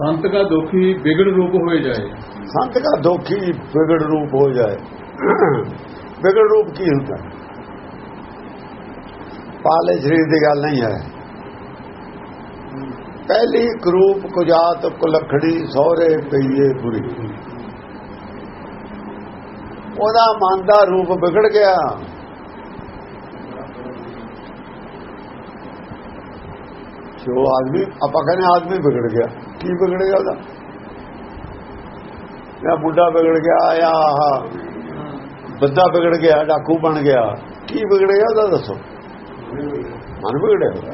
ਸੰਤ का दुखी बिगड़ रूप हो जाए ਸੰਤ ਦਾ ਦੋਖੀ ਵਿਗੜ ਰੂਪ ਹੋ ਜਾਏ ਵਿਗੜ ਰੂਪ ਕੀ ਹੁੰਦਾ ਹੈ? ਪਾਲੇ ਸਰੀਰ ਦੀ ਗੱਲ ਨਹੀਂ ਹੈ ਪਹਿਲੀ ਕਰੂਪ ਕੁਜਾਤ ਕੁਲਖੜੀ ਸਹੁਰੇ ਪਈਏ ਬੁਰੀ ਉਹਦਾ ਮਨ ਦਾ ਰੂਪ ਵਿਗੜ ਗਿਆ ਜੋ ਆਦਮੀ ਆਪਾਂ ਕਹਿੰਦੇ ਆਦਮੀ ਵਿਗੜ ਗਿਆ ਕੀ ਵਿਗੜ ਗਿਆ ਉਹਦਾ ਜਾਂ ਬੁੱਢਾ ਵਿਗੜ ਗਿਆ ਜਾਂ ਆਹ ਬੰਦਾ ਵਿਗੜ ਗਿਆ ਡਾਕੂ ਬਣ ਗਿਆ ਕੀ ਵਿਗੜ ਗਿਆ ਉਹਦਾ ਦੱਸੋ ਮਨ ਵਿਗੜਿਆ ਹੋਇਆ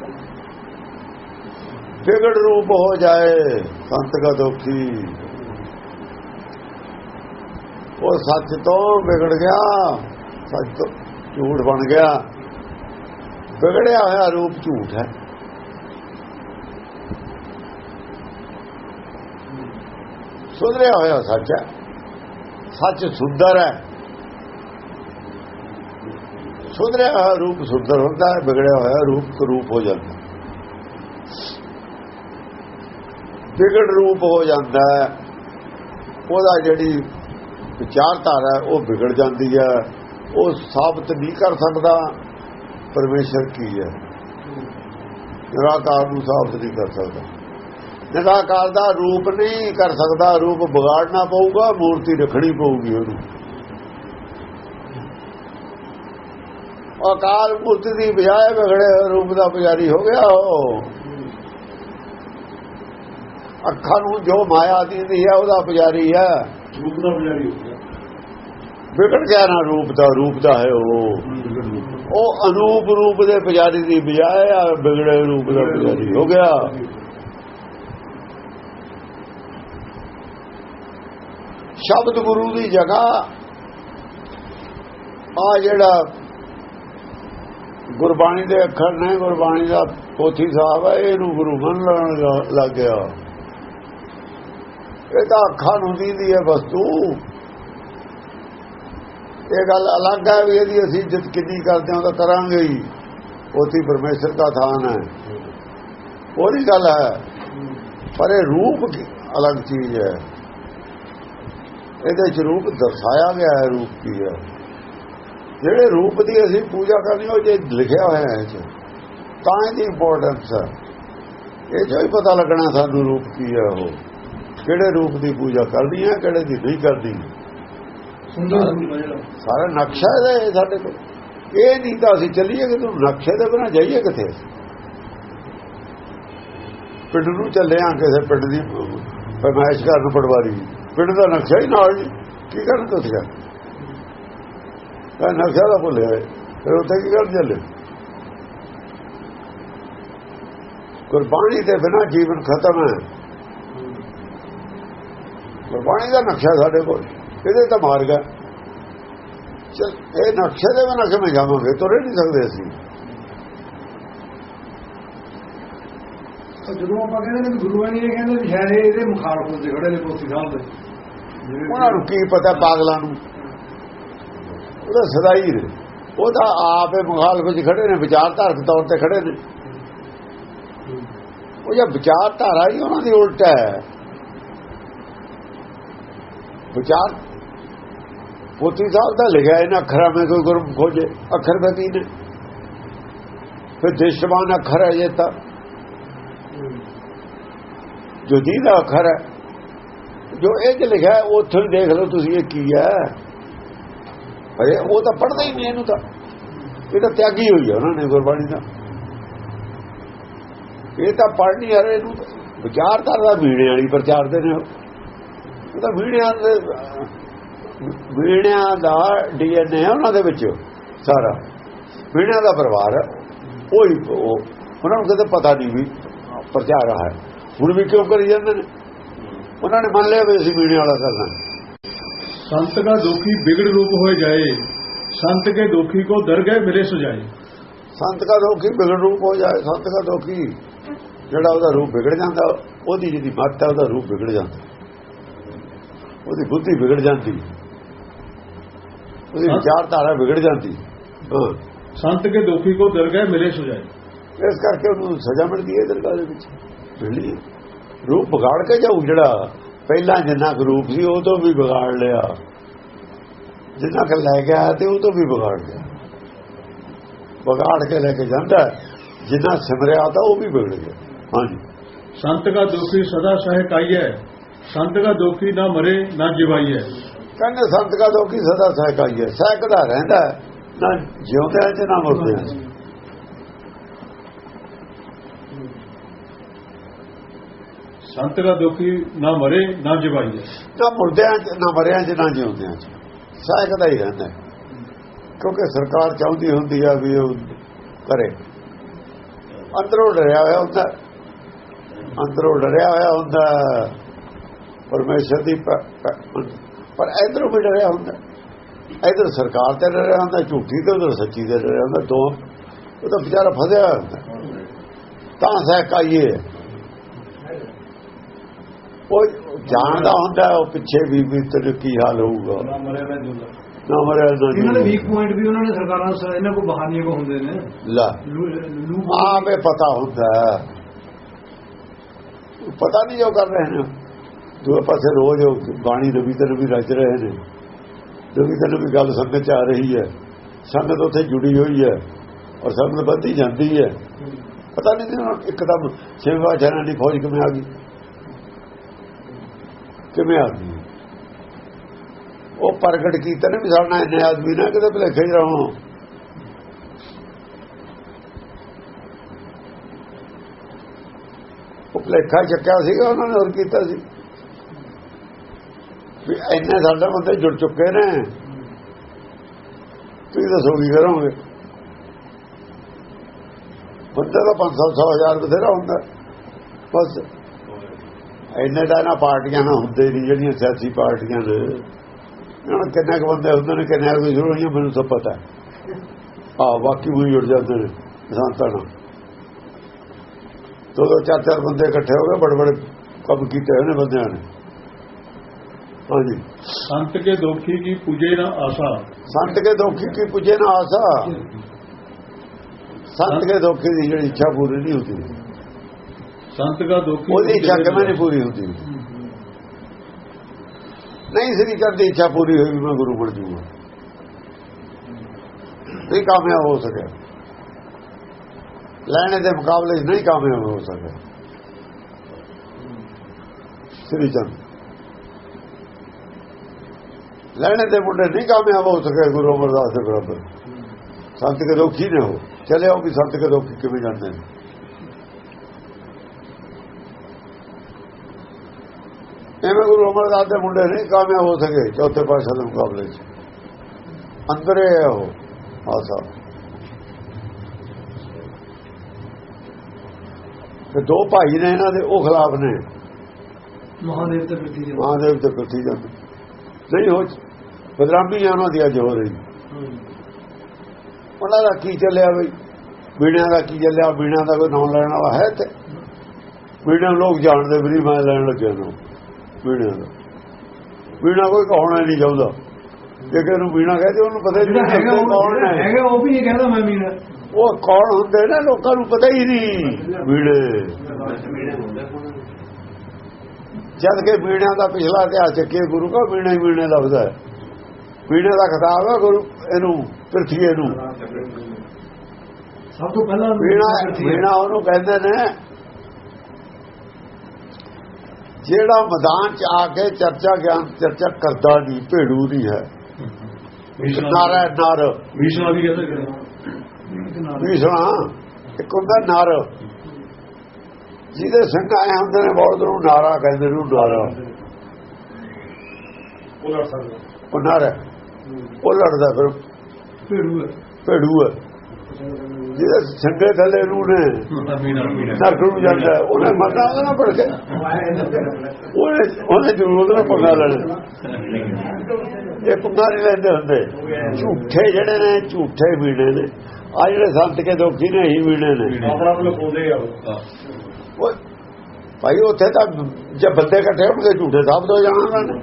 ਵਿਗੜ ਰੂਪ ਹੋ ਜਾਏ ਸੰਤ ਕਾ ਦੋਖੀ ਉਹ ਸੱਚ ਤੋਂ ਵਿਗੜ ਗਿਆ ਸੱਚ ਤੋਂ ਝੂਠ ਬਣ ਗਿਆ ਵਿਗੜਿਆ ਹੋਇਆ ਰੂਪ ਝੂਠ ਹੈ ਸੁਧਰਿਆ ਹੋਇਆ ਸੱਚ ਹੈ। ਸੱਚ ਸੁੰਦਰ ਹੈ। ਸੁਧਰਿਆ ਹੋਇਆ ਰੂਪ ਸੁੰਦਰ ਹੁੰਦਾ ਹੈ, ਵਿਗੜਿਆ ਹੋਇਆ ਰੂਪ ਕਰੂਪ ਹੋ ਜਾਂਦਾ ਵਿਗੜ ਰੂਪ ਹੋ ਜਾਂਦਾ ਉਹਦਾ ਜਿਹੜੀ ਵਿਚਾਰਧਾਰਾ ਉਹ ਵਿਗੜ ਜਾਂਦੀ ਹੈ। ਉਹ ਸਾਬਤ ਨਹੀਂ ਕਰ ਸਕਦਾ। ਪਰਮੇਸ਼ਰ ਕੀ ਹੈ? ਨਿਰਾਕਾਰ ਨੂੰ ਸਾਬਤ ਨਹੀਂ ਕਰ ਸਕਦਾ। ਨਿਰਾਕਾਰ ਦਾ ਰੂਪ ਨਹੀਂ ਕਰ ਸਕਦਾ ਰੂਪ ਵਿਗਾੜਨਾ ਪਊਗਾ ਮੂਰਤੀ ਰੱਖਣੀ ਪਊਗੀ ਉਹਨੂੰ। ਅਕਾਲ ਮੂਰਤੀ ਦੀ ਬਜਾਏ ਵਿਗੜੇ ਰੂਪ ਦਾ ਪੁਜਾਰੀ ਹੋ ਗਿਆ ਉਹ। ਅੱਖਾਂ ਨੂੰ ਜੋ ਮਾਇਆ ਦੀਦੀ ਹੈ ਉਹਦਾ ਪੁਜਾਰੀ ਹੈ। ਰੂਪ ਦਾ ਪੁਜਾਰੀ ਹੋ ਗਿਆ। ਵਿਗੜ ਗਿਆ ਨਾ ਰੂਪ ਦਾ ਰੂਪ ਦਾ ਹੈ ਉਹ। ਉਹ ਅਨੂਪ ਰੂਪ ਦੇ ਪੁਜਾਰੀ ਦੀ ਬਜਾਏ ਵਿਗੜੇ ਰੂਪ ਦਾ ਪੁਜਾਰੀ ਹੋ ਗਿਆ। ਸ਼ਬਦ ਗੁਰੂ ਦੀ ਜਗ੍ਹਾ। ਆ ਜਿਹੜਾ ਗੁਰਬਾਣੀ ਦੇ ਅੱਖਰ ਨੇ, ਗੁਰਬਾਣੀ ਦਾ ਪੋਥੀ ਸਾਹਿਬ ਹੈ ਇਹਨੂੰ ਗੁਰੂ ਮੰਨ ਲੈਣ ਲ- ਲੱਗ ਗਿਆ। ਇਹ ਤਾਂ ਅੱਖਾਂ ਨੂੰ ਦੀਦੀ ਹੈ ਵਸਤੂ। ਇਹ ਗੱਲ ਅਲੱਗ ਹੈ ਵੀ ਇਹਦੀ ਅਸੀਂ ਇੱਜ਼ਤ ਕਿੰਨੀ ਕਰਦੇ ਹਾਂ ਤਾਂ ਕਰਾਂਗੇ ਹੀ। ਪੋਥੀ ਪਰਮੇਸ਼ਰ ਦਾ ਥਾਨ ਹੈ। ਉਹਦੀ ਗੱਲ ਹੈ। ਪਰ ਇਹ ਰੂਪ ਅਲੱਗ ਚੀਜ਼ ਹੈ। ਇਹਦੇ ਚ ਰੂਪ ਦਰਸਾਇਆ ਗਿਆ ਹੈ ਰੂਪ ਕੀ ਹੈ। ਜਿਹੜੇ ਰੂਪ ਦੀ ਅਸੀਂ ਪੂਜਾ ਕਰਨੀ ਉਹ ਜੇ ਲਿਖਿਆ ਹੋਇਆ ਹੈ ਚ ਤਾਂ ਇਹਦੀ ਇੰਪੋਰਟੈਂਸ ਹੈ। ਇਹ ਜੋ ਹੀ ਪਤਾ ਲੱਗਣਾ ਸਾਨੂੰ ਰੂਪ ਕੀ ਹੈ ਉਹ। ਕਿਹੜੇ ਰੂਪ ਦੀ ਪੂਜਾ ਕਰਦੀ ਹੈ ਕਿਹੜੇ ਦੀ ਨਹੀਂ ਕਰਦੀ। ਸਾਰਾ ਨਕਸ਼ਾ ਇਹਦਾ ਸਾਡੇ ਕੋਲ। ਇਹ ਨਹੀਂ ਤਾਂ ਅਸੀਂ ਚੱਲੀਏ ਕਿ ਤੂੰ ਨਕਸ਼ੇ ਦੇ ਬਿਨਾ ਜਾਈਏ ਕਿੱਥੇ? ਪਿੰਡ ਨੂੰ ਚੱਲੇ ਆ ਕਿਸੇ ਪਿੰਡ ਦੀ ਫਰਮਾਇਸ਼ ਕਰਨ ਪਟਵਾਰੀ। ਪਿੰਡ ਦਾ ਨਕਸ਼ਾ ਹੀ ਨਾਲ ਜੀ ਕੀ ਕਰਨ ਦੱਸਿਆ ਇਹ ਨਕਸ਼ਾ ਦਾ ਭੁੱਲਿਆ ਫਿਰ ਉੱਥੇ ਕੀ ਕਰਨ ਚੱਲੇ? ਗੁਰਬਾਣੀ ਦੇ ਬਿਨਾਂ ਜੀਵਨ ਖਤਮ ਹੈ। ਗੁਰਬਾਣੀ ਦਾ ਨਕਸ਼ਾ ਸਾਡੇ ਕੋਲ। ਇਹਦੇ ਤਾਂ ਮਾਰਗ ਹੈ। ਚਲ, ਇਹ ਨਕਸ਼ੇ ਦੇ ਬਿਨਾਂ ਕਿਵੇਂ ਜਾਵਾਂਗੇ? ਤੁਰੇ ਨਹੀਂ ਸਕਦੇ ਅਸੀਂ। ਜਦੋਂ ਆਪਾਂ ਕਹਿੰਦੇ ਨੇ ਗੁਰੂਆਂ ਨੇ ਕਹਿੰਦੇ ਵੀ ਸ਼ਾਇਦ ਇਹਦੇ ਮੁਖਾਲਫ ਹੁੰਦੇ, ਖੜੇ ਨੇ ਪੋਥੀ ਸਾਹਿਬ ਦੇ। ਉਹਨਾਂ ਨੂੰ ਕੀ ਪਤਾ ਪਾਗਲਾਂ ਨੂੰ? ਉਹਦਾ ਸਦਾਈ ਨੇ। ਉਹ ਤਾਂ ਆਪੇ ਮੁਖਾਲਫ ਚ ਖੜੇ ਨੇ ਵਿਚਾਰਧਾਰਕ ਤੌਰ ਤੇ ਖੜੇ ਨੇ। ਉਹ ਜਾਂ ਵਿਚਾਰਧਾਰਾ ਹੀ ਉਹਨਾਂ ਦੀ ਉਲਟ ਹੈ। ਵਿਚਾਰ ਪੋਥੀ ਸਾਹਿਬ ਦਾ ਲਿਖਿਆ ਇਹਨਾਂ ਅੱਖਰਾਂ ਵਿੱਚ ਕੋਈ ਗੁਰਮ ਖੋਜੇ ਅੱਖਰ ਦਾ ਨੇ। ਫਿਰ ਦੇਸ਼ਵਾਨ ਅੱਖਰ ਹੈ ਇਹ ਤਾਂ। ਜੋ ਦੀਦਾ ਅੱਖਰ ਹੈ। ਜੋ ਇਹ ਚ ਲਿਖਿਆ ਹੈ, ਉੱਥੋਂ ਹੀ ਦੇਖ ਲਓ ਤੁਸੀਂ ਇਹ ਕੀ ਹੈ। ਅਰੇ ਉਹ ਤਾਂ ਪੜਦਾ ਹੀ ਨਹੀਂ ਇਹਨੂੰ ਤਾਂ। ਇਹ ਤਾਂ ਤਿਆਗੀ ਹੋਈ ਹੈ ਉਹਨਾਂ ਨੇ ਗੁਰਬਾਣੀ ਦਾ। ਇਹ ਤਾਂ ਪੜ੍ਹਨੀ ਯਾਰ ਇਹਨੂੰ ਵਿਚਾਰਧਾਰਾ ਦਾ ਵੀੜੇ ਵਾਲੀ ਪ੍ਰਚਾਰਦੇ ਨੇ ਉਹ। ਤਾਂ ਵੀੜਿਆਂ ਦੇ ਵੀੜਿਆਂ ਦਾ ਡੀਐਨਏ ਹੈ ਉਹਨਾਂ ਦੇ ਵਿੱਚ ਸਾਰਾ। ਵੀੜਿਆਂ ਦਾ ਪਰਿਵਾਰ ਹੈ। ਉਹ ਹੀ ਉਹਨਾਂ ਨੂੰ ਕਦੇ ਪਤਾ ਨਹੀਂ ਵੀ ਪ੍ਰਚਾਰ ਹੈ। ਹੁਣ ਵੀ ਕਿਉਂ ਕਰੀ ਜਾਂਦੇ ਨੇ? ਉਹਨਾਂ ਨੇ ਮੰਨ ਲਿਆ ਵੀ ਅਸੀਂ ਵੀਣੇ ਵਾਲਾ ਕਰਨਾ। ਸੰਤ ਦਾ ਦੁਖੀ ਵਿਗੜ ਰੂਪ ਹੋਏ ਜਾਏ ਸੰਤ ਕੇ ਦੁਖੀ ਕੋ ਦਰਗਹਿ ਮਿਲੇ ਸੁਜਾਏ। ਸੰਤ ਦਾ ਦੁਖੀ ਵਿਗੜ ਰੂਪ ਹੋ ਜਾਏ ਸੰਤ ਦਾ ਦੁਖੀ ਜਿਹੜਾ ਉਹਦਾ ਰੂਪ ਵਿਗੜ ਜਾਂਦਾ ਉਹਦੀ ਜਿਹਦੀ ਮੱਤ ਹੈ ਉਹਦਾ ਰੂਪ ਵਿਗੜ ਜਾਂਦਾ। ਉਹਦੀ ਬੁੱਧੀ ਵਿਗੜ ਜਾਂਦੀ। ਉਹਦੀ ਵਿਚਾਰਧਾਰਾ ਵਿਗੜ ਜਾਂਦੀ। ਸੰਤ ਕੇ ਦੁਖੀ ਕੋ ਦਰਗਹਿ ਮਿਲੇ ਸੁਜਾਏ। ਇਸ ਕਰਕੇ ਉਹਨੂੰ ਸਜ਼ਾ ਮਿਲਦੀ ਹੈ ਦਰਗਾਹ ਦੇ ਵਿੱਚ। ਮਿਲਦੀ ਰੂਪ ਵਿਗਾੜ ਕੇ ਜਾਊ ਜਿਹੜਾ ਪਹਿਲਾਂ ਜਿੰਨਾ ਰੂਪ ਸੀ ਉਹ ਤੋਂ ਵੀ ਬਗਾੜ ਲਿਆ। ਜਿੰਨਾ ਕਿ ਲੈ ਗਿਆ ਤੇ ਉਹ ਤੋਂ ਵੀ ਵਿਗਾੜ ਲਿਆ। ਵਿਗਾੜ ਕੇ ਲੈ ਕੇ ਜਾਂਦਾ ਜਿੰਨਾ ਸਿਮਰਿਆ ਤਾਂ ਉਹ ਵੀ ਵਿਗੜ ਗਿਆ। ਹਾਂਜੀ। ਸੰਤ ਦਾ ਦੋਖੀ ਸਦਾ ਸਹਿਕਾਈਐ ਸੰਤ ਦਾ ਦੋਖੀ ਨਾ ਮਰੇ ਨਾ ਜਿਵਾਈਐ ਕਹਿੰਦੇ ਸੰਤ ਦਾ ਦੋਖੀ ਸਦਾ ਸਹਿਕਾਈਐ ਸਹਿਕਦਾ ਰਹਿੰਦਾ ਨਾ ਜਿਉਂਦਾ ਤੇ ਨਾ ਮਰਦਾ ਸੰਤ ਦਾ ਦੁਖੀ ਨਾ ਮਰੇ, ਨਾ ਜਿਵਾਈਏ ਨਾ ਮੁਰਦਿਆਂ ਚ, ਨਾ ਮਰਿਆ ਚ, ਨਾ ਜਿਉਂਦਿਆਂ ਸਾਇਕ ਦਾ ਹੀ ਰਹਿੰਦਾ ਕਿਉਂਕਿ ਸਰਕਾਰ ਚਾਹੁੰਦੀ ਹੁੰਦੀ ਆ ਵੀ ਉਹ ਕਰੇ। ਅੰਦਰੋਂ ਡਰਿਆ ਹੋਇਆ ਹੁੰਦਾ। ਅੰਦਰੋਂ ਡਰਿਆ ਹੋਇਆ ਹੁੰਦਾ। ਪਰਮੇਸ਼ਰ ਦੀ ਪਰ ਇਧਰੋਂ ਵੀ ਡਰਿਆ ਹੁੰਦਾ। ਇਧਰ ਸਰਕਾਰ ਤੇ ਡਰਿਆ ਹੁੰਦਾ, ਝੂਠੀ ਤੇ ਉਧਰ ਸੱਚੀ ਤੇ ਡਰਿਆ ਹੁੰਦਾ। ਦੋ, ਉਹ ਤਾਂ ਵਿਚਾਰਾ ਫਸਿਆ ਹੁੰਦਾ। ਤਾਂ ਸਹਿਕਾਈਏ। ਉਹ ਜਾਣਦਾ ਹੁੰਦਾ ਉਹ ਪਿੱਛੇ ਵੀ ਵੀ ਤੇਰੇ ਕੀ ਹਾਲ ਹੋਊਗਾ। ਨਾ ਮਰਿਆ ਨਾ ਇਹਨਾਂ ਦੇ। ਵੀਕ ਪੁਆਇੰਟ ਵੀ ਉਹਨਾਂ ਨੇ ਸਰਕਾਰਾਂ ਇਹਨਾਂ ਕੋਲ ਬਹਾਨੀਆਂ ਕੋ ਹੁੰਦੇ ਨੇ। ਲੈ। ਆਪੇ ਪਤਾ ਹੁੰਦਾ। ਪਤਾ ਨਹੀਂ ਜੋ ਕਰ ਰਹੇ ਨੇ। ਦੂਏ ਪਾਸੇ ਰੋਜ਼ ਬਾਣੀ ਨਵੀਂ ਤੇ ਨਵੀਂ ਰਚ ਰਹੇ ਨੇ। ਨਵੀਂ ਤੇ ਨਵੀਂ ਗੱਲ ਸੰਗਤ ਚ ਆ ਰਹੀ ਹੈ। ਸੰਗਤ ਉੱਥੇ ਜੁੜੀ ਹੋਈ ਹੈ ਔਰ ਸੰਗਤ ਵੱਧਦੀ ਜਾਂਦੀ ਹੈ। ਪਤਾ ਨਹੀਂ ਇੱਕਦਮ ਸੇਵਾ ਜਨਾਂ ਦੀ ਫੌਜ ਕਿਵੇਂ ਆ ਗਈ। ਕਿਵੇਂ ਆਦਮੀ ਉਹ ਪ੍ਰਗਟ ਕੀਤਾ ਨੇ ਵੀ ਸਾਡਾ ਇੰਨੇ ਆਦਮੀ ਨਾ, ਕਿਤੇ ਭਲੇਖੇ ਹੀ ਰਹੋ। ਉਹ ਭਲੇਖਾ ਚੱਕਿਆ ਸੀਗਾ, ਉਹਨਾਂ ਨੇ ਹੋਰ ਕੀਤਾ ਸੀ। ਵੀ ਇੰਨੇ ਸਾਡੇ ਬੰਦੇ ਜੁੜ ਚੁੱਕੇ ਨੇ। ਤੁਸੀਂ ਦੱਸੋ ਕੀ ਕਰੋਗੇ? ਬੰਦੇ ਦਾ 500 ਹਜ਼ਾਰ ਬਥੇਰਾ ਹੁੰਦਾ। ਬਸ। ਇੰਨੇ ਦਾ ਨਾ ਪਾਰਟੀਆਂ ਨਾ ਹੁੰਦੇ ਨਹੀਂ ਜਿਹੜੀਆਂ ਸਿਆਸੀ ਪਾਰਟੀਆਂ ਨੇ ਇਹਨਾਂ ਨੂੰ ਕਿੰਨਾ ਕੁ ਬੰਦੇ ਹੁੰਦੇ ਨੇ ਕਿੰਨਾ ਕੁ ਜ਼ਰੂਰ ਹੋਈਆਂ ਮੈਨੂੰ ਸਭ ਪਤਾ ਆ ਬਾਕੀ ਵੀ ਜੁੜ ਜਾਂਦੇ ਨੇ ਸੰਤਾਂ ਨਾਲ। ਦੋ ਦੋ ਚਾਰ ਚਾਰ ਬੰਦੇ ਇਕੱਠੇ ਹੋ ਗਏ ਬੜੇ ਬੜੇ ਕੰਮ ਕੀਤੇ ਹੋਏ ਨੇ ਬੰਦਿਆਂ ਨੇ। ਹਾਂਜੀ। ਸੰਤ ਕੇ ਦੋਖੀ ਕੀ ਪੁਜੇ ਨਾ ਆਸਾ। ਸੰਤ ਕੇ ਦੋਖੀ ਕੀ ਪੁਜੇ ਨਾ ਆਸਾ। ਸੰਤ ਕੇ ਦੋਖੀ ਦੀ ਜਿਹੜੀ ਇੱਛਾ ਪੂਰੀ ਨਹੀਂ ਹੁੰਦੀ। ਸੰਤ ਦਾ ਦੁੱਖ ਉਹਦੀ ਇੱਛਾ ਕਿਵੇਂ ਨਹੀਂ ਪੂਰੀ ਹੁੰਦੀ? ਨਹੀਂ ਸ੍ਰੀ ਕਰਦੀ ਇੱਛਾ ਪੂਰੀ ਹੋਈ ਮੈਂ ਗੁਰੂ ਬਣ ਜੂਗਾ ਨਹੀਂ ਕਾਮਯਾਬ ਹੋ ਸਕਿਆ। ਲੈਣੇ ਦੇ ਮੁਕਾਬਲੇ ਨਹੀਂ ਕਾਮਯਾਬ ਹੋ ਸਕਿਆ। ਸ੍ਰੀ ਚੰਦ। ਲੈਣੇ ਦੇ ਮੁੰਡੇ ਨਹੀਂ ਕਾਮਯਾਬ ਹੋ ਸਕੇ ਗੁਰੂ ਅਮਰਦਾਸ ਦੇ ਬਰਾਬਰ। ਸੰਤ ਕੇ ਦੋਖੀ ਨੇ ਹੋ ਚਲੇ ਆਓ ਵੀ ਸੰਤ ਕੇ ਦੋਖੀ ਕਿਵੇਂ ਜਾਂਦੇ ਨੇ? ਅਮਰਦਾਸ ਦੇ ਮੁੰਡੇ ਨਹੀਂ ਕਾਮਯਾਬ ਹੋ ਸਕੇ ਚੌਥੇ ਪਾਤਸ਼ਾਹ ਦੇ ਮੁਕਾਬਲੇ 'ਚ। ਅੰਦਰੇ ਹੈ ਉਹ ਆਸਾ। ਤੇ ਦੋ ਭਾਈ ਨੇ ਇਹਨਾਂ ਦੇ ਉਹ ਖਿਲਾਫ ਨੇ। ਮਹਾਦੇਵ ਤੇ ਪ੍ਰਤੀ ਜੀ ਮਹਾਦੇਵ ਤੇ ਪ੍ਰਤੀ ਜਾਂਦੇ ਨਹੀਂ ਹੋ ਬਦਨਾਮੀ ਉਹਨਾਂ ਦੀ ਅੱਜ ਹੋ ਰਹੀ। ਉਹਨਾਂ ਦਾ ਕੀ ਚੱਲਿਆ ਬਈ? ਬੀੜਿਆਂ ਦਾ ਕੀ ਚੱਲਿਆ? ਬੀੜਿਆਂ ਦਾ ਕੋਈ ਨਾਮ ਲੈਣ ਵਾਲਾ ਹੈ ਤੇ ਨੂੰ ਲੋਕ ਜਾਣਦੇ ਵੀ ਨਹੀਂ ਮੈਂ ਲੈਣ ਲੱਗਿਆ ਨਾ। ਬੀੜਿਆਂ ਦਾ। ਕੋਈ ਕਹਾਉਣਾ ਨਹੀਂ ਚਾਹੁੰਦਾ। ਜੇ ਕਿ ਉਹਨੂੰ ਬੀਣਾ ਕਹਦੇ ਉਹਨੂੰ ਪਤਾ ਹੀ ਨਹੀਂ ਹੈਗਾ ਕਿ ਉਹ ਕੌਣ ਹੈ। ਹੈਗਾ ਉਹ ਵੀ ਨਹੀਂ ਕਹਿੰਦਾ ਮੈਂ ਮੀਨਾ ਉਹ ਕੌਣ ਹੁੰਦੇ ਨੇ ਲੋਕਾਂ ਨੂੰ ਪਤਾ ਹੀ ਨਹੀਂ। ਬੀੜੇ ਜਦ ਕਿ ਬੀੜਿਆਂ ਦਾ ਪਿਛਲਾ ਇਤਿਹਾਸ ਚੱਕੇ ਗੁਰੂ ਕਾ ਬੀਣਾ ਹੀ ਬੀਣੇ ਲੱਭਦਾ ਹੈ। ਦਾ ਖਿਤਾਬ ਹੈ ਗੁਰੂ ਇਹਨੂੰ ਪ੍ਰਥੀਏ ਨੂੰ। ਸਭ ਤੋਂ ਪਹਿਲਾਂ ਹੈ। ਬੀਣਾ ਉਹਨੂੰ ਕਹਿੰਦੇ ਨੇ ਜਿਹੜਾ ਮੈਦਾਨ 'ਚ ਆ ਕੇ ਚਰਚਾ ਗਿਆਨ ਚਰਚਾ ਕਰਦਾ ਨਹੀਂ ਭੇੜੂ ਦੀ ਹੈ। ਨਾਰਾ ਨਰ। ਵਿਸ਼ਣਾ ਵੀ ਕਹਿੰਦੇ ਵਿਸ਼ਣਾ ਇੱਕ ਹੁੰਦਾ ਨਾਰ। ਜਿਹਦੇ ਸਿੰਘ ਆਏ ਹੁੰਦੇ ਨੇ ਬਹੁਤ ਨੂੰ ਨਾਰਾ ਕਹਿੰਦੇ ਨੇ ਉਹ ਲੜ ਉਹ ਨਾਰਾ ਉਹ ਲੜਦਾ ਫਿਰ। ਭੇੜੂ ਭੇੜੂ ਹੈ। ਜਿਹਦੇ ਛੰਡੇ ਥੱਲੇ ਨੂੰ ਨੇ ਨਰਕ ਨੂੰ ਜਾਂਦਾ ਉਹਨੇ ਮਰਨਾ ਉਹਦਾ ਨਾ ਪੜ ਕੇ ਉਹਨੇ ਉਹਨੇ ਜ਼ਰੂਰ ਨਾ ਪਕਾ ਲੈਣਾ। ਇਹ ਪਕਾ ਨਹੀਂ ਲੈਂਦੇ ਹੁੰਦੇ। ਝੂਠੇ ਜਿਹੜੇ ਨੇ ਝੂਠੇ ਵੀੜੇ ਨੇ। ਆ ਜਿਹੜੇ ਸੰਤ ਕੇ ਦੁਖੀ ਨੇ ਹੀ ਵੀੜੇ ਨੇ। ਭਾਈ ਉੱਥੇ ਤਾਂ ਜੇ ਬੰਦੇ ਇਕੱਠੇ ਹੋਣਗੇ ਝੂਠੇ ਸਾਬਤ ਹੋ ਜਾਣਾ ਉਹਨਾਂ ਨੇ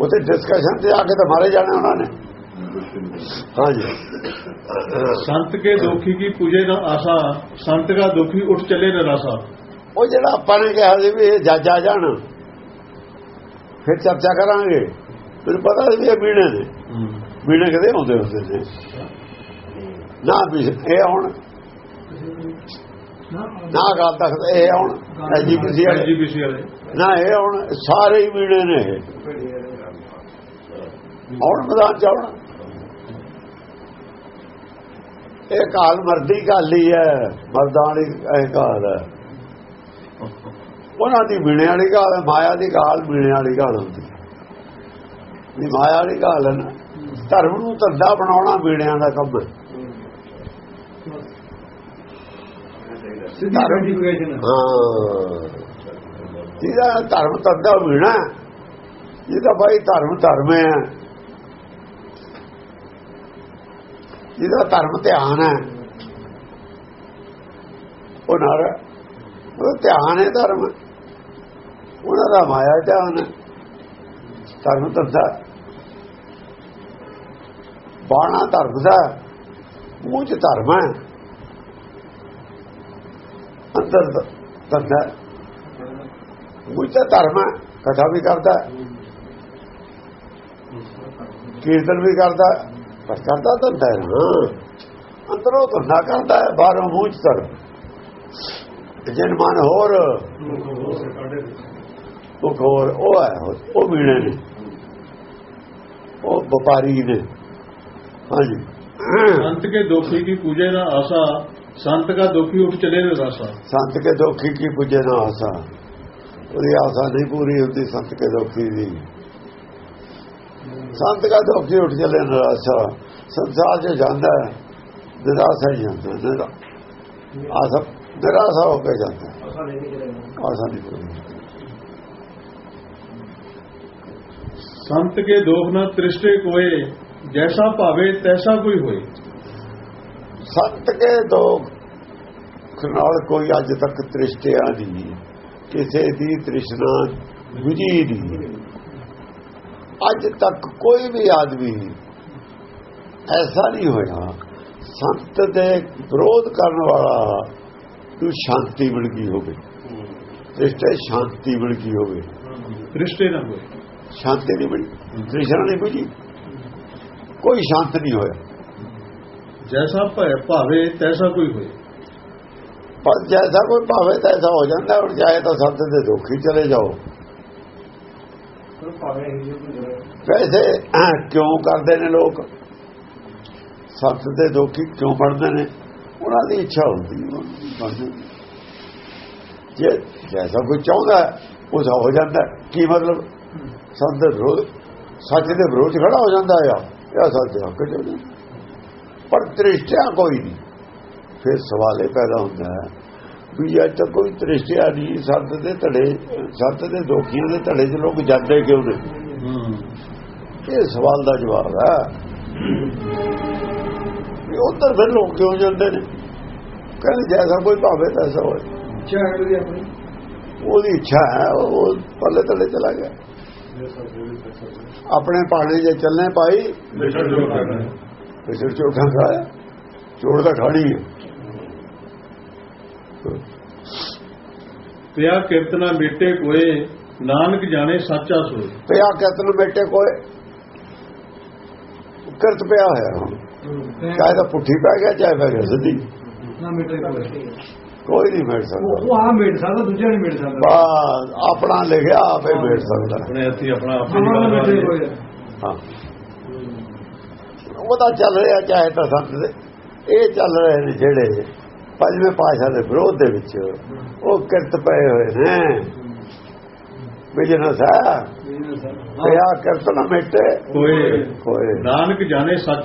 ਉੱਥੇ ਡਿਸਕਸ਼ਨ ਤੇ ਆ ਕੇ ਤਾਂ ਮਾਰੇ ਜਾਣੇ ਉਹਨਾਂ ਨੇ। ਹਾਂਜੀ संत के दोखी की पूजे न आशा संत का दोखी उठ चले न रासा ਉਹ ਜਿਹੜਾ ਆਪਾਂ ਨੇ ਕਿਹਾ ਸੀ ਵੀ ਇਹ ਜੱਜ ਆ ਜਾਣ ਫਿਰ ਚਰਚਾ ਕਰਾਂਗੇ ਫਿਰ ਪਤਾ ਸੀ ਵੀ ਇਹ ਬੀਣੇ ਨੇ ਬੀਣੇ ਕਦੇ ਆਉਂਦੇ ਹੁੰਦੇ ਨੇ ਨਾ ਵੀ ਇਹ ਹੁਣ ਨਾ ਨਾ ਗੱਲ ਤੱਕ ਇਹ ਹੁਣ ਐਜੀਪੀਸੀ ਵਾਲੇ एनजीपीसी वाले ਨਾ ਇਹ ਹੁਣ ਸਾਰੇ ਹੀ ਬੀਣੇ ਨੇ ਇਹ ਹੁਣ ਮੈਦਾਨ ਚ ਆਉਣ ਇਹ ਕਾਲ ਮਰਦੀ ਕਾਲੀ ਹੈ ਮਰਦਾਂ ਵਾਲੀ ਇਹ ਕਾਲ ਹੈ। ਉਹਨਾਂ ਦੀ ਬੀਣੇ ਵਾਲੀ ਕਾਲ ਹੈ ਮਾਇਆ ਦੀ ਕਾਲ ਬੀਣੇ ਵਾਲੀ ਕਾਲ ਹੁੰਦੀ। ਵੀ ਮਾਇਆ ਵਾਲੀ ਕਾਲ ਹੈ ਨਾ ਧਰਮ ਨੂੰ ਧੰਦਾ ਬਣਾਉਣਾ ਬੀੜਿਆਂ ਦਾ ਕੰਮ ਹੈ। ਸਿੱਧੀ ਆਈਡੈਂਟੀਫਿਕੇਸ਼ਨ ਹਾਂ। ਜਿਹਦਾ ਧਰਮ ਧੰਦਾ ਬੀਣਾ ਜਿਹਦਾ ਭਾਈ ਧਰਮ ਧਰਮ ਹੈ ਜਿਹਦਾ ਧਰਮ ਧਿਆਨ ਹੈ। ਉਹ ਨਾਰ ਉਹ ਧਿਆਨ ਹੈ ਧਰਮ। ਉਹਨਾਂ ਦਾ ਮਾਇਆ ਧਿਆਨ ਹੈ। ਧਰਮ ਧੰਦਾ ਬਾਣਾ ਧਰਮ ਦਾ ਮੂੰਹ ਚ ਧਰਮ ਹੈ। ਅੰਦਰ ਧੰਦਾ ਮੂੰਹ ਚ ਧਰਮ ਹੈ। ਕਥਾ ਵੀ ਕਰਦਾ ਕੀਰਤਨ ਵੀ ਕਰਦਾ ਪਰ ਕਰਦਾ ਤਾਂ ਹੈ। ਨਾ ਅੰਦਰੋਂ ਧੰਦਾ ਕਰਦਾ ਹੈ ਬਾਹਰੋਂ ਮੂੰਹ ਚ ਤਰ ਮਨ ਹੋਰ ਉਹ ਹੋਰ ਉਹ ਹੈ ਉਹ ਵੀੜੇ ਨੇ। ਉਹ ਵਪਾਰੀ ਨੇ। ਹਾਂਜੀ। ਸੰਤ ਕੇ ਦੋਖੀ ਕੀ ਪੂਜੇ ਦਾ ਆਸਾ ਸੰਤ ਦਾ ਦੁਖੀ ਉੱਠ ਚਲੇ ਨੇ ਰਾਸਾ। ਸੰਤ ਕੇ ਦੁਖੀ ਕੀ ਪੂਜੇ ਦਾ ਆਸਾ। ਉਹਦੀ ਆਸਾ ਨਹੀਂ ਪੂਰੀ ਹੁੰਦੀ ਸੰਤ ਕੇ ਦੁਖੀ ਦੀ। ਸੰਤ ਕਾ ਧੁੱਪ ਜੀ ਉੱਠ ਜਲੇ ਨਰਾਸ਼ਾ ਸੰਸਾਰ ਜੇ ਜਾਂਦਾ ਹੈ ਨਿਰਾਸ਼ਾ ਹੀ ਜਾਂਦਾ ਨਿਰਾ ਆ ਸਭ ਨਿਰਾਸ਼ਾ ਹੋ ਕੇ ਜਾਂਦਾ ਆਸਾ ਨਹੀਂ ਕਰੇਗਾ ਸੰਤ ਕੇ ਦੋਖ ਨਾ ਤ੍ਰਿਸ਼ਟੇ ਕੋਏ ਜੈਸਾ ਭਾਵੇ ਤੈਸਾ ਕੋਈ ਹੋਏ ਸੰਤ ਕੇ ਦੋਖ ਨਾਲ ਕੋਈ ਅੱਜ ਤੱਕ ਤ੍ਰਿਸ਼ਟਿਆ ਨਹੀਂ ਕਿਸੇ ਦੀ ਤ੍ਰਿਸ਼ਨਾ ਬੁਝੀ ਨਹੀਂ ਅੱਜ ਤੱਕ ਕੋਈ ਵੀ ਆਦਮੀ ਐਸਾ ਨਹੀਂ ਹੋਇਆ। ਸੰਤ ਦੇ ਵਿਰੋਧ ਕਰਨ ਵਾਲਾ ਤੂੰ ਸ਼ਾਂਤੀ ਮਿਲ ਗਈ ਹੋਵੇ। ਰਿਸ਼ਤੇ ਸ਼ਾਂਤੀ ਮਿਲ ਗਈ ਹੋਵੇ। ਰਿਸ਼ਤੇ ਨਾ ਹੋਏ। ਸ਼ਾਂਤੀ ਨਹੀਂ ਮਿਲੀ। ਤ੍ਰਿਸ਼ਨਾ ਨਹੀਂ ਮਿਲੀ। ਕੋਈ ਸ਼ਾਂਤ ਨਹੀਂ ਹੋਇਆ। ਜੈਸਾ ਭੈ ਭਾਵੇ ਤੈਸਾ ਕੋਈ ਹੋਏ। ਪਰ ਜੈਸਾ ਕੋਈ ਭਾਵੇ ਤੈਸਾ ਹੋ ਜਾਂਦਾ। ਔਰ ਜਾਏ ਤਾਂ ਸੰਤ ਦੇ ਦੁੱਖੀ ਚਲੇ ਜਾਓ। ਵੈਸੇ ਕਿਉਂ ਕਰਦੇ ਨੇ ਲੋਕ? ਸੰਤ ਦੇ ਦੋਖੀ ਕਿਉਂ ਬਣਦੇ ਨੇ? ਉਹਨਾਂ ਦੀ ਇੱਛਾ ਹੁੰਦੀ ਹੈ, ਜੇ ਜੈਸਾ ਕੋਈ ਚਾਹੁੰਦਾ ਹੈ, ਉਸ ਹੋ ਜਾਂਦਾ ਕੀ ਮਤਲਬ? ਸੰਤ ਦੇ ਵਿਰੋਧ ਸੱਚ ਦੇ ਵਿਰੋਧ 'ਚ ਖੜਾ ਹੋ ਜਾਂਦਾ ਆ। ਇਹ ਸੱਚ ਦੇ ਹੱਕ 'ਚ ਪਰ ਤ੍ਰਿਸ਼ਟਿਆ ਕੋਈ ਨਹੀਂ। ਫਿਰ ਸਵਾਲ ਇਹ ਪੈਦਾ ਹੁੰਦਾ ਹੈ ਵੀ ਅੱਜ ਤੱਕ ਕੋਈ ਤ੍ਰਿਸ਼ਟਿਆ ਨਹੀਂ ਸੰਤ ਦੇ ਧੜੇ ਸੰਤ ਦੇ ਦੋਖੀਆਂ ਦੇ ਧੜੇ 'ਚ ਲੋਕ ਜਾਂਦੇ ਕਿਉਂ ਨੇ? ਇਹ ਸਵਾਲ ਦਾ ਜਵਾਬ ਹੈ। ਵੀ ਉੱਧਰ ਫਿਰ ਲੋਕ ਕਿਉਂ ਜਾਂਦੇ ਨੇ? ਕਹਿੰਦੇ ਜੈਸਾ ਕੋਈ ਭਾਵੇ ਤੈਸਾ ਦੀ ਆਪਣੀ? ਉਹਦੀ ਇੱਛਾ ਹੈ ਉਹ ਪੱਲੇ ਤਲੇ ਚਲਾ ਗਿਆ। ਆਪਣੇ ਪਾਣੇ ਜੇ ਚੱਲਣੇ ਪਾਈ ਕਿਸੇ ਚੋਟਾਂ ਖਾਇਆ ਚੋੜ ਦਾ ਖਾਣੀ ਹੈ। ਪਿਆ ਕੀਰਤਨਾ ਮੇਟੇ ਕੋਏ ਨਾਨਕ ਜਾਣੇ ਸੱਚਾ ਸੋਏ। ਪਿਆ ਕਤਲ ਬੇਟੇ ਕੋਏ ਕਰਤ ਪਿਆ ਹੋਇਆ। ਚਾਹੇ ਤਾਂ ਪੁੱਠੀ ਪੈ ਗਿਆ ਚਾਹੇ ਪੈ ਗਿਆ ਸਿੱਧੀ। ਕੋਈ ਕੋਈ ਨਹੀਂ ਮਿਲ ਸਕਦਾ। ਉਹ ਆ ਮਿਟ ਸਕਦਾ ਦੂਜਾ ਨਹੀਂ ਮਿਟ ਸਕਦਾ। ਬਸ ਆਪਣਾ ਲਿਖਿਆ ਆਪੇ ਮਿਲ ਸਕਦਾ। ਆਪਣੇ ਹੱਥੀ ਆਪਣਾ ਆਪਣੀ ਹਾਂ ਉਹਦਾ ਚੱਲ ਰਿਹਾ ਚਾਹੇ ਤਾਂ ਸੰਤ ਦੇ। ਇਹ ਚੱਲ ਰਹੇ ਨੇ ਜਿਹੜੇ ਪੰਜਵੇਂ ਪਾਸ਼ਾ ਦੇ ਵਿਰੋਧ ਦੇ ਵਿੱਚ ਉਹ ਕਿਰਤ ਪਏ ਹੋਏ ਨੇ। ਬਿਜਨਸ ਪਿਆ ਕਿਰਤ ਨਾ ਮਿਟੇ। ਕੋਏ ਕੋਏ ਨਾਨਕ ਜਾਣੇ ਸੱਚ